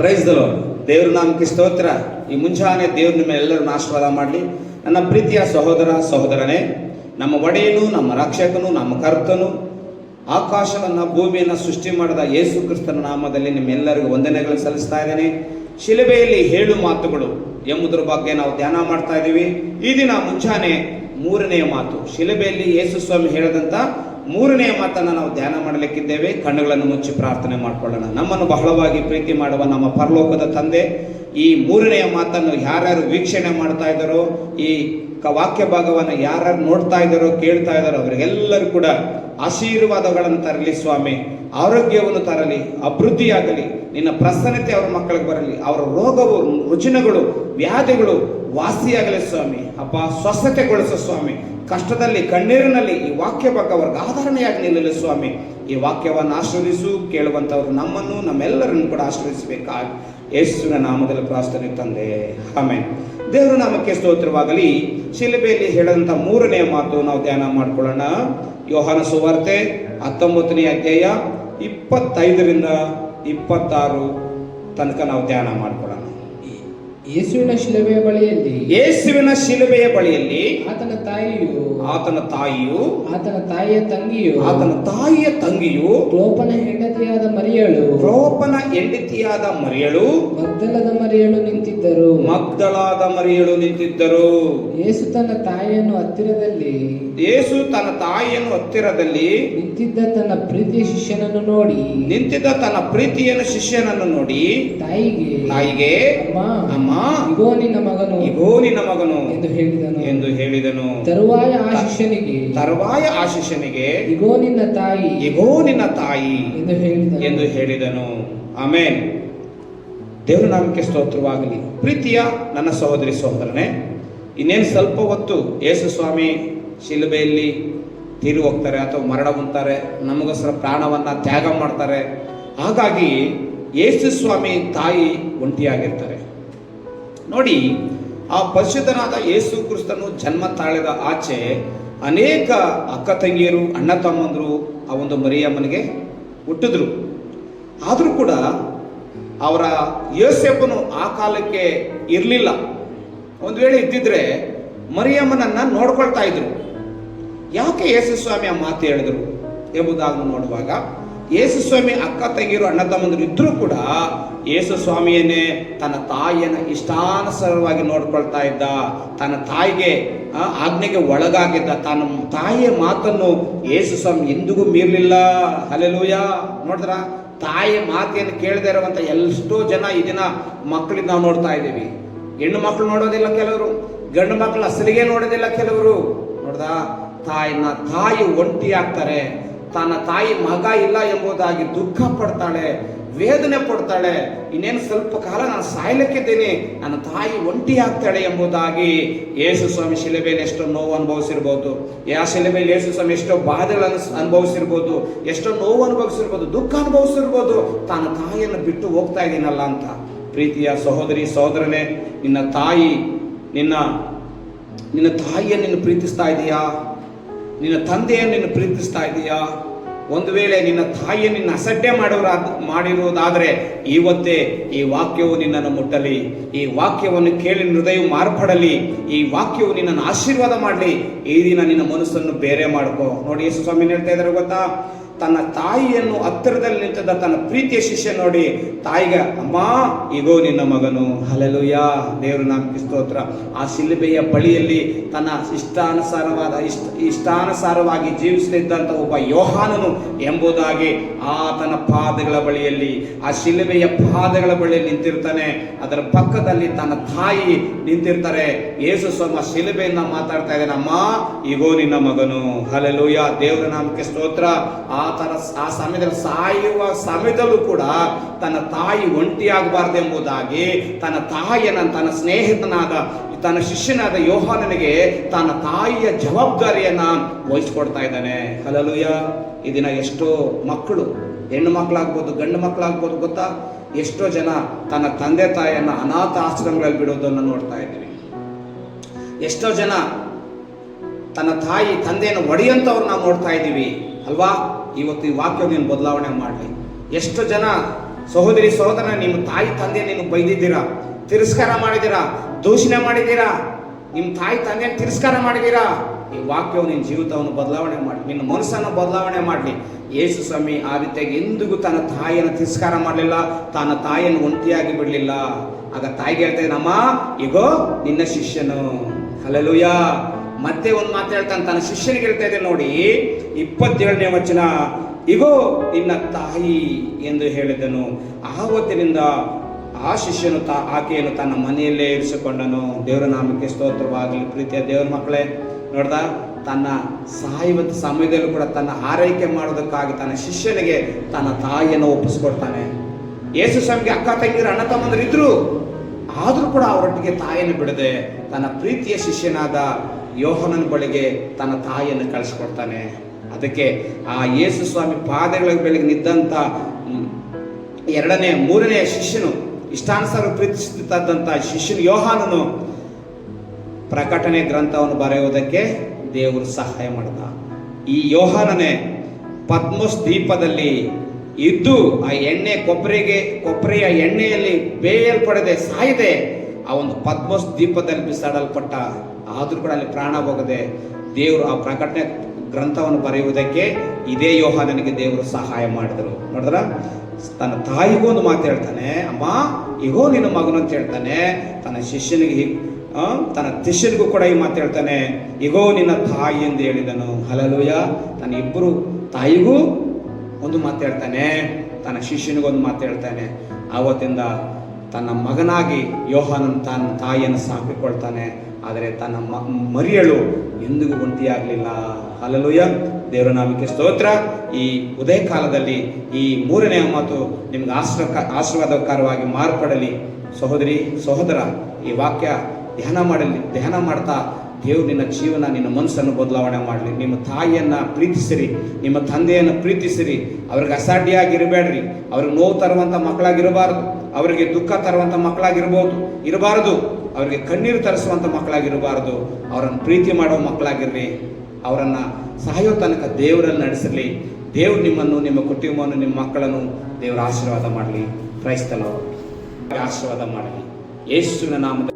Price ದಲೋ ದೇವ್ರ ನಾಮಕ್ಕೆ ಸ್ತೋತ್ರ. ಈ ಮುಂಜಾನೆ ದೇವ್ರ ನಿಮ್ಮ ಎಲ್ಲರನ್ನು ಆಶೀರ್ವಾದ ಮಾಡಲಿ. ನನ್ನ ಪ್ರೀತಿಯ ಸಹೋದರ, ಸಹೋದರನೇ, ನಮ್ಮ ಒಡೆಯನು, ನಮ್ಮ ರಕ್ಷಕನು, ನಮ್ಮ ಕರ್ತನು, ಆಕಾಶವನ್ನು, ಭೂಮಿಯನ್ನು ಸೃಷ್ಟಿ ಮಾಡಿದ ಯೇಸು ಕ್ರಿಸ್ತನ ನಾಮದಲ್ಲಿ ನಿಮ್ಮೆಲ್ಲರಿಗೂ ವಂದನೆಗಳು ಸಲ್ಲಿಸ್ತಾ ಇದ್ದೇನೆ. ಶಿಲುಬೆಯಲ್ಲಿ ಹೇಳು ಮಾತುಗಳು ಎಂಬುದರ ಬಗ್ಗೆ ನಾವು ಧ್ಯಾನ ಮಾಡ್ತಾ ಇದ್ದೀವಿ. ಈ ದಿನ ಮುಂಜಾನೆ ಮೂರನೆಯ ಮಾತು. ಶಿಲುಬೆಯಲ್ಲಿ ಯೇಸು ಸ್ವಾಮಿ ಹೇಳದಂತ ಮೂರನೆಯ ಮಾತನ್ನು ನಾವು ಧ್ಯಾನ ಮಾಡಲಿಕ್ಕಿದ್ದೇವೆ. ಕಣ್ಣುಗಳನ್ನು ಮುಚ್ಚಿ ಪ್ರಾರ್ಥನೆ ಮಾಡಿಕೊಳ್ಳೋಣ. ನಮ್ಮನ್ನು ಬಹಳವಾಗಿ ಪ್ರೀತಿ ಮಾಡುವ ನಮ್ಮ ಪರಲೋಕದ ತಂದೆ, ಈ ಮೂರನೆಯ ಮಾತನ್ನು ಯಾರ್ಯಾರು ವೀಕ್ಷಣೆ ಮಾಡ್ತಾ ಇದ್ದಾರೋ, ಈ ಕ- ವಾಕ್ಯ ಭಾಗವನ್ನು ಯಾರ್ಯಾರು ನೋಡ್ತಾ ಇದ್ದಾರೋ, ಕೇಳ್ತಾ ಇದ್ದಾರೋ, ಅವರಿಗೆಲ್ಲರೂ ಕೂಡ ಆಶೀರ್ವಾದಗಳನ್ನು ತರಲಿ ಸ್ವಾಮಿ. ಆರೋಗ್ಯವನ್ನು ತರಲಿ, ಅಭಿವೃದ್ಧಿಯಾಗಲಿ. ನಿನ್ನ ಪ್ರಸನ್ನತೆ ಅವರ ಮಕ್ಕಳಿಗೆ ಬರಲಿ. ಅವರ ರೋಗವು ರುಚಿನಗಳು ವ್ಯಾಧಿಗಳು ವಾಸಿಯಾಗಲಿ ಸ್ವಾಮಿ. ಅಪ್ಪ, ಸ್ವಸ್ಥತೆಗೊಳಿಸು ಸ್ವಾಮಿ. ಕಷ್ಟದಲ್ಲಿ, ಕಣ್ಣೀರಿನಲ್ಲಿ ಈ ವಾಕ್ಯ ಬಗ್ಗೆ ಅವ್ರಿಗೆ ಆಧಾರಣೆಯಾಗಿ ನಿಲ್ಲಲಿ ಸ್ವಾಮಿ. ಈ ವಾಕ್ಯವನ್ನು ಆಶ್ರಯಿಸು ಕೇಳುವಂಥವ್ರು ನಮ್ಮನ್ನು, ನಮ್ಮೆಲ್ಲರನ್ನು ಕೂಡ ಆಶ್ರಯಿಸಬೇಕಾ ಯೇಸುವಿನ ನಾಮದಲ್ಲಿ ಪ್ರಾರ್ಥನೆ ತಂದೆ. ಆಮೇಲೆ ದೇವರ ನಾಮಕ್ಕೆ ಸ್ತೋತ್ರವಾಗಲಿ. ಶಿಲುಬೆಯಲ್ಲಿ ಹೇಳಿದಂಥ ಮೂರನೇ ಮಾತು ನಾವು ಧ್ಯಾನ ಮಾಡಿಕೊಳ್ಳೋಣ. ಯೋಹಾನ ಸುವಾರ್ತೆ ಹತ್ತೊಂಬತ್ತನೇ ಅಧ್ಯಾಯ ಇಪ್ಪತ್ತೈದರಿಂದ ಇಪ್ಪತ್ತಾರು ತನಕ ನಾವು ಧ್ಯಾನ ಮಾಡ್ಕೊಳ್ಳೋಣ. ಯೇಸುವಿನ ಶಿಲುಬೆಯ ಬಳಿಯಲ್ಲಿ ಯೇಸುವಿನ ಶಿಲುಬೆಯ ಬಳಿಯಲ್ಲಿ ಆತನ ತಾಯಿಯು ಆತನ ತಾಯಿಯು ಆತನ ತಾಯಿಯ ತಂಗಿಯು ಆತನ ತಾಯಿಯ ತಂಗಿಯು ಕ್ಲೋಪನ ಹೆಂಡತಿಯಾದ ಮರಿಯಳು ರೋಪನ ಹೆಂಡತಿಯಾದ ಮರಿಯಳು ಮಗ್ದಲದ ಮರಿಯಳು ನಿಂತಿದ್ದರು. ಮಗ್ದಳಾದ ಮರಿಯಳು ನಿಂತಿದ್ದರು. ಯೇಸು ತನ್ನ ತಾಯಿಯನ್ನು ಹತ್ತಿರದಲ್ಲಿ ಯೇಸು ತನ್ನ ತಾಯಿಯನ್ನು ಹತ್ತಿರದಲ್ಲಿ ನಿಂತಿದ್ದ ತನ್ನ ಪ್ರೀತಿಯ ಶಿಷ್ಯನನ್ನು ನೋಡಿ ನಿಂತಿದ್ದ ತನ್ನ ಪ್ರೀತಿಯನ್ನು ಶಿಷ್ಯನನ್ನು ನೋಡಿ ತಾಯಿಗೆ ತಾಯಿಗೆ ಅಮ್ಮ ಅಮ್ಮ ಇಗೋ ನಿನ್ನ ಮಗನು ಇಗೋ ನಿನ್ನ ಮಗನು ಎಂದು ಹೇಳಿದನು. ಎಂದು ಹೇಳಿದನು. ತರುವಾಯ ಆ ಶಿಷ್ಯನಿಗೆ ತರುವಾಯ ಆ ಶಿಷ್ಯನಿಗೆ ಇಗೋ ನಿನ್ನ ತಾಯಿ ಇಗೋ ನಿನ್ನ ತಾಯಿ ಎಂದು ಹೇಳಿದನು. ಎಂದು ಹೇಳಿದನು. ಆಮೇನ್. ದೇವರ ನಾಮಕ್ಕೆ ಸ್ತೋತ್ರವಾಗಲಿ. ಪ್ರೀತಿಯ ನನ್ನ ಸಹೋದರಿ ಸಹೋದರನೇ ಇನ್ನೇನು ಸ್ವಲ್ಪ ಹೊತ್ತು ಯೇಸು ಸ್ವಾಮಿ ಶಿಲುಬೆಯಲ್ಲಿ ತೀರಿ ಹೋಗ್ತಾರೆ ಅಥವಾ ಮರಣ ಹೊಂತಾರೆ ನಮಗೋಸ್ಕರ ಪ್ರಾಣವನ್ನು ತ್ಯಾಗ ಮಾಡ್ತಾರೆ. ಹಾಗಾಗಿ ಯೇಸು ಸ್ವಾಮಿ ತಾಯಿ ಒಂಟಿಯಾಗಿರ್ತಾರೆ. ನೋಡಿ, ಆ ಪರಿಶುದ್ಧನಾದ ಯೇಸು ಕ್ರಿಸ್ತನು ಜನ್ಮ ತಾಳಿದ ಆಚೆ ಅನೇಕ ಅಕ್ಕ ತಂಗಿಯರು, ಅಣ್ಣ ತಮ್ಮಂದರು, ಆ ಒಂದು ಮರಿಯಮ್ಮನಿಗೆ ಹುಟ್ಟಿದ್ರು. ಆದರೂ ಕೂಡ ಅವರ ಯೋಸೆಪ್ಪನು ಆ ಕಾಲಕ್ಕೆ ಇರಲಿಲ್ಲ. ಒಂದು ವೇಳೆ ಇದ್ದಿದ್ರೆ ಮರಿಯಮ್ಮನನ್ನು ನೋಡ್ಕೊಳ್ತಾ ಇದ್ರು. ಯಾಕೆ ಯೇಸು ಸ್ವಾಮಿ ಆ ಮಾತು ಹೇಳಿದ್ರು ಎಂಬುದಾಗಿ ನೋಡುವಾಗ ಯೇಸು ಸ್ವಾಮಿ ಅಕ್ಕ ತಂಗಿರು, ಅಣ್ಣ ತಮ್ಮಂದಿರು ಇದ್ದರೂ ಕೂಡ ಯೇಸು ಸ್ವಾಮಿಯನ್ನೇ ತನ್ನ ತಾಯಿಯನ್ನು ಇಷ್ಟಾನುಸಾರವಾಗಿ ನೋಡ್ಕೊಳ್ತಾ ಇದ್ದ, ತನ್ನ ತಾಯಿಗೆ ಆಜ್ಞೆಗೆ ಒಳಗಾಗಿದ್ದ, ತನ್ನ ತಾಯಿಯ ಮಾತನ್ನು ಯೇಸು ಸ್ವಾಮಿ ಎಂದಿಗೂ ಮೀರ್ಲಿಲ್ಲ. ಹಲೆಲೂಯ ನೋಡಿದ್ರ? ತಾಯಿಯ ಮಾತೆಯನ್ನು ಕೇಳದೇ ಇರುವಂತ ಎಷ್ಟೋ ಜನ ಈ ದಿನ ಮಕ್ಕಳಿಗೆ ನಾವು ನೋಡ್ತಾ ಇದ್ದೀವಿ. ಹೆಣ್ಣು ಮಕ್ಕಳು ನೋಡೋದಿಲ್ಲ ಕೆಲವರು, ಗಂಡು ಮಕ್ಕಳು ಅಸಲಿಗೆ ನೋಡೋದಿಲ್ಲ ಕೆಲವರು. ನೋಡ್ದ? ತಾಯಿನ, ತಾಯಿ ಒಂಟಿ ಆಗ್ತಾರೆ ತನ್ನ ತಾಯಿ ಮಗ ಇಲ್ಲ ಎಂಬುದಾಗಿ ದುಃಖ ಪಡ್ತಾಳೆ, ವೇದನೆ ಪಡ್ತಾಳೆ, ಇನ್ನೇನು ಸ್ವಲ್ಪ ಕಾಲ ನಾನು ಸಾಯ್ಲಿಕ್ಕಿದ್ದೀನಿ, ನನ್ನ ತಾಯಿ ಒಂಟಿ ಆಗ್ತಾಳೆ ಎಂಬುದಾಗಿ ಯೇಸು ಸ್ವಾಮಿ ಶಿಲೆಬೆಯಲ್ಲಿ ಎಷ್ಟೋ ನೋವು ಅನುಭವಿಸಿರ್ಬೋದು. ಯಾ ಶಿಲೆಬೆಯಲ್ಲಿ ಯೇಸು ಸ್ವಾಮಿ ಎಷ್ಟೋ ಬಾಧೆಗಳನ್ನು ಅನುಭವಿಸಿರ್ಬೋದು, ಎಷ್ಟೋ ನೋವು ಅನುಭವಿಸಿರ್ಬೋದು, ದುಃಖ ಅನುಭವಿಸಿರ್ಬೋದು, ತನ್ನ ತಾಯಿಯನ್ನು ಬಿಟ್ಟು ಹೋಗ್ತಾ ಇದ್ದೀನಲ್ಲ ಅಂತ. ಪ್ರೀತಿಯ ಸಹೋದರಿ, ಸಹೋದರನೇ, ನಿನ್ನ ತಾಯಿ, ನಿನ್ನ ನಿನ್ನ ತಾಯಿಯನ್ನು ನೀನು ಪ್ರೀತಿಸ್ತಾ ಇದೀಯಾ? ನಿನ್ನ ತಂದೆಯನ್ನು ನಿನ್ನ ಪ್ರೀತಿಸ್ತಾ ಇದೀಯಾ? ಒಂದು ವೇಳೆ ನಿನ್ನ ತಾಯಿಯನ್ನು ನಿನ್ನ ಅಸಡ್ಡೆ ಮಾಡೋರ ಮಾಡಿರುವುದಾದರೆ ಇವತ್ತೇ ಈ ವಾಕ್ಯವು ನಿನ್ನನ್ನು ಮುಟ್ಟಲಿ. ಈ ವಾಕ್ಯವನ್ನು ಕೇಳಿ ಹೃದಯ ಮಾರ್ಪಡಲಿ. ಈ ವಾಕ್ಯವು ನಿನ್ನನ್ನು ಆಶೀರ್ವಾದ ಮಾಡಲಿ. ಈ ದಿನ ನಿನ್ನ ಮನಸ್ಸನ್ನು ಬೇರೆ ಮಾಡ್ಕೋ. ನೋಡಿ ಯೇಸು ಸ್ವಾಮಿ ಹೇಳ್ತಾ ಇದ್ದಾರೆ ಗೊತ್ತಾ? ತನ್ನ ತಾಯಿಯನ್ನು ಹತ್ತಿರದಲ್ಲಿ ನಿಂತದ ತನ್ನ ಪ್ರೀತಿಯ ಶಿಷ್ಯ ನೋಡಿ ತಾಯಿಗೆ, ಅಮ್ಮ ಇಗೋ ನಿನ್ನ ಮಗನು. ಹಲಲುಯ ದೇವರು ನಾಮಕ್ಕೆ ಸ್ತೋತ್ರ. ಆ ಶಿಲುಬೆಯ ಬಳಿಯಲ್ಲಿ ತನ್ನ ಇಷ್ಟಾನುಸಾರವಾದ ಇಷ್ಟ, ಇಷ್ಟಾನುಸಾರವಾಗಿ ಜೀವಿಸುತ್ತಿದ್ದಂಥ ಒಬ್ಬ ಯೋಹಾನನು ಎಂಬುದಾಗಿ ಆತನ ಪಾದಗಳ ಬಳಿಯಲ್ಲಿ, ಆ ಶಿಲುಬೆಯ ಪಾದಗಳ ಬಳಿಯಲ್ಲಿ ನಿಂತಿರ್ತಾನೆ. ಅದರ ಪಕ್ಕದಲ್ಲಿ ತನ್ನ ತಾಯಿ ನಿಂತಿರ್ತಾರೆ. ಯೇಸು ಸ್ವಾಮ ಶಿಲುಬೆಯಿಂದ ಮಾತಾಡ್ತಾ ಇದ್ದಾನೆ, ಅಮ್ಮ ಇಗೋ ನಿನ್ನ ಮಗನು. ಹಲಲುಯ ದೇವರ ನಾಮಕ್ಕೆ ಸ್ತೋತ್ರ. ಆತನ ಆ ಸಮಯದಲ್ಲಿ ಸಾಯುವ ಸಮಯದಲ್ಲೂ ಕೂಡ ತನ್ನ ತಾಯಿ ಒಂಟಿಯಾಗಬಾರ್ದು ಎಂಬುದಾಗಿ, ತನ್ನ ತಾಯಿಯನ್ನು, ತನ್ನ ಸ್ನೇಹಿತನಾದ, ತನ್ನ ಶಿಷ್ಯನಾದ ಯೋಹಾನನಿಗೆ ತನ್ನ ತಾಯಿಯ ಜವಾಬ್ದಾರಿಯನ್ನ ವಹಿಸ್ಕೊಡ್ತಾ ಇದ್ದಾನೆ. ಹಲಲುಯ ಈ ದಿನ ಎಷ್ಟೋ ಮಕ್ಕಳು, ಹೆಣ್ಣು ಮಕ್ಕಳಾಗ್ಬೋದು, ಗಂಡು ಮಕ್ಕಳಾಗ್ಬೋದು ಗೊತ್ತಾ? ಎಷ್ಟೋ ಜನ ತನ್ನ ತಂದೆ ತಾಯಿಯನ್ನ ಅನಾಥ ಆಶ್ರಮಗಳಲ್ಲಿ ಬಿಡೋದನ್ನು ನೋಡ್ತಾ ಇದ್ದೀವಿ. ಎಷ್ಟೋ ಜನ ತನ್ನ ತಾಯಿ, ತಂದೆಯನ್ನು ಒಡೆಯಂತವ್ರು ನೋಡ್ತಾ ಇದ್ದೀವಿ, ಅಲ್ವಾ? ಇವತ್ತು ಈ ವಾಕ್ಯ ನೀನು ಬದಲಾವಣೆ ಮಾಡಲಿ. ಎಷ್ಟು ಜನ ಸಹೋದರಿ ಸಹೋದರ ನಿಮ್ಮ ತಾಯಿ ತಂದೆ ನೀನು ಬೈದಿದ್ದೀರಾ? ತಿರಸ್ಕಾರ ಮಾಡಿದ್ದೀರಾ? ದೂಷಣೆ ಮಾಡಿದ್ದೀರಾ? ನಿಮ್ಮ ತಾಯಿ ತಂದೆ ತಿರಸ್ಕಾರ ಮಾಡಿದ್ದೀರಾ? ಈ ವಾಕ್ಯವು ನಿನ್ನ ಜೀವಿತವನ್ನು ಬದಲಾವಣೆ ಮಾಡಿ ನಿನ್ನ ಮನಸ್ಸನ್ನು ಬದಲಾವಣೆ ಮಾಡಲಿ. ಯೇಸು ಸ್ವಾಮಿ, ಆ ರೀತಿಯಾಗಿ ಎಂದಿಗೂ ತನ್ನ ತಾಯಿಯನ್ನು ತಿರಸ್ಕಾರ ಮಾಡಲಿಲ್ಲ. ತನ್ನ ತಾಯಿಯನ್ನು ಒಂಟಿಯಾಗಿ ಬಿಡಲಿಲ್ಲ. ಆಗ ತಾಯಿಗೆ ಹೇಳ್ತಾ ಇಗೋ ಈಗೋ ನಿನ್ನ ಶಿಷ್ಯನು. ಹಲಲುಯ ಮತ್ತೆ ಒಂದು ಮಾತು ಹೇಳ್ತಾನೆ ತನ್ನ ಶಿಷ್ಯನಿಗೆ ಹೇಳ್ತಾ ಇದೆ ನೋಡಿ. ಇಪ್ಪತ್ತೇಳನೇ ವಚನ, ಇಗೋ, ನಿನ್ನ ತಾಯಿ ಎಂದು ಹೇಳಿದನು. ಆವತ್ತಿನಿಂದ ಆ ಶಿಷ್ಯನು ತ, ಆಕೆಯನ್ನು ತನ್ನ ಮನೆಯಲ್ಲೇ ಇರಿಸಿಕೊಂಡನು. ದೇವರ ನಾಮಕ್ಕೆ ಸ್ತೋತ್ರವಾಗಲಿ. ಪ್ರೀತಿಯ ದೇವರ ಮಕ್ಕಳೇ, ನೋಡ್ದ? ತನ್ನ ಸಾಯುವ ಸಮಯದಲ್ಲೂ ಕೂಡ ತನ್ನ ಆರೈಕೆ ಮಾಡೋದಕ್ಕಾಗಿ ತನ್ನ ಶಿಷ್ಯನಿಗೆ ತನ್ನ ತಾಯಿಯನ್ನು ಒಪ್ಪಿಸ್ಕೊಡ್ತಾನೆ. ಯೇಸು ಸ್ವಾಮಿಗೆ ಅಕ್ಕ ತಂಗಿರ ಅಣ್ಣ ತಮ್ಮಂದ್ರಿದ್ರು ಆದರೂ ಕೂಡ ಅವರೊಟ್ಟಿಗೆ ತಾಯಿಯನ್ನು ಬಿಡದೆ ತನ್ನ ಪ್ರೀತಿಯ ಶಿಷ್ಯನಾದ ಯೋಹನನ ಬಳಿಗೆ ತನ್ನ ತಾಯಿಯನ್ನು ಕಳಿಸ್ಕೊಡ್ತಾನೆ. ಅದಕ್ಕೆ ಆ ಯೇಸು ಸ್ವಾಮಿ ಪಾದಗಳ ಬೆಳಗ್ಗೆ ನಿದ್ದಂಥ ಎರಡನೇ, ಮೂರನೇ ಶಿಷ್ಯನು, ಇಷ್ಟಾನುಸಾರ ಪ್ರೀತಿಸುತ್ತಿದ್ದಂಥ ಶಿಷ್ಯನು ಯೋಹಾನನು ಪ್ರಕಟಣೆ ಗ್ರಂಥವನ್ನು ಬರೆಯುವುದಕ್ಕೆ ದೇವರು ಸಹಾಯ ಮಾಡಿದ. ಈ ಯೋಹಾನನೇ ಪದ್ಮಸ್ ದ್ವೀಪದಲ್ಲಿ ಇದ್ದು ಆ ಎಣ್ಣೆ ಕೊಬ್ಬರಿಗೆ, ಕೊಬ್ಬರಿಯ ಎಣ್ಣೆಯಲ್ಲಿ ಬೇಯಲ್ಪಡದೆ ಸಾಯದೆ ಆ ಒಂದು ಪದ್ಮಸ್ ದ್ವೀಪದಲ್ಲಿ ಬಿಸಾಡಲ್ಪಟ್ಟ ಆದರೂ ಕೂಡ ಅಲ್ಲಿ ಪ್ರಾಣ ಹೋಗದೆ ದೇವರು ಆ ಪ್ರಕಟಣೆ ಗ್ರಂಥವನ್ನು ಬರೆಯುವುದಕ್ಕೆ ಇದೇ ಯೋಹ ನನಗೆ ದೇವರು ಸಹಾಯ ಮಾಡಿದರು. ನೋಡಿದ್ರ? ತನ್ನ ತಾಯಿಗೂ ಒಂದು ಮಾತು ಹೇಳ್ತಾನೆ, ಅಮ್ಮ, ಇಗೋ ನಿನ್ನ ಮಗನು ಅಂತ ಹೇಳ್ತಾನೆ, ತನ್ನ ಶಿಷ್ಯನಿಗೆ ತನ್ನ ಶಿಷ್ಯನಿಗೂ ಕೂಡ ಈ ಮಾತು ಹೇಳ್ತಾನೆ, ಇಗೋ ನಿನ್ನ ತಾಯಿ ಎಂದು ಹೇಳಿದನು. ಹಲಲುಯ ತನ್ನ ಇಬ್ಬರು ತಾಯಿಗೂ ಒಂದು ಮಾತು ಹೇಳ್ತಾನೆ, ತನ್ನ ಶಿಷ್ಯನಿಗೂ ಒಂದು ಮಾತು ಹೇಳ್ತಾನೆ. ಆವತ್ತಿಂದ ತನ್ನ ಮಗನಾಗಿ ಯೋಹಾನನ್ ತನ್ನ ತಾಯಿಯನ್ನು ಸಾಕಿಕೊಳ್ತಾನೆ. ಆದರೆ ತನ್ನ ಮರಿಯಳು ಎಂದಿಗೂ ಒಂಟಿಯಾಗಲಿಲ್ಲ. ಹಲಲುಯ ದೇವರ ನಾಮಕ್ಕೆ ಸ್ತೋತ್ರ. ಈ ಉದಯ ಕಾಲದಲ್ಲಿ ಈ ಮೂರನೇ ಮಾತು ನಿಮ್ಗೆ ಆಶ್ರ, ಆಶೀರ್ವಾದಕರವಾಗಿ ಮಾರ್ಪಡಲಿ. ಸಹೋದರಿ, ಸಹೋದರ, ಈ ವಾಕ್ಯ ಧ್ಯಾನ ಮಾಡಲಿ, ಧ್ಯಾನ ಮಾಡ್ತಾ ದೇವ್ರು ನಿನ್ನ ಜೀವನ, ನಿನ್ನ ಮನಸ್ಸನ್ನು ಬದಲಾವಣೆ ಮಾಡಲಿ. ನಿಮ್ಮ ತಾಯಿಯನ್ನು ಪ್ರೀತಿಸಿರಿ, ನಿಮ್ಮ ತಂದೆಯನ್ನು ಪ್ರೀತಿಸಿರಿ. ಅವ್ರಿಗೆ ಅಸಾಢ್ಯಾಗಿರಬೇಡ್ರಿ ಅವ್ರಿಗೆ ನೋವು ತರುವಂಥ ಮಕ್ಕಳಾಗಿರಬಾರ್ದು. ಅವರಿಗೆ ದುಃಖ ತರುವಂಥ ಮಕ್ಕಳಾಗಿರ್ಬೋದು ಇರಬಾರದು. ಅವರಿಗೆ ಕಣ್ಣೀರು ತರಿಸುವಂಥ ಮಕ್ಕಳಾಗಿರಬಾರ್ದು. ಅವರನ್ನು ಪ್ರೀತಿ ಮಾಡುವ ಮಕ್ಕಳಾಗಿರಲಿ. ಅವರನ್ನು ಸಹಾಯೋ ತನಕ ದೇವರಲ್ಲಿ ನಡೆಸಿರಲಿ. ದೇವರು ನಿಮ್ಮನ್ನು, ನಿಮ್ಮ ಕುಟುಂಬವನ್ನು, ನಿಮ್ಮ ಮಕ್ಕಳನ್ನು ದೇವರ ಆಶೀರ್ವಾದ ಮಾಡಲಿ. ಕ್ರೈಸ್ತಲ ಆಶೀರ್ವಾದ ಮಾಡಲಿ. ಯೇಸುವಿನ ನಾಮದಲ್ಲಿ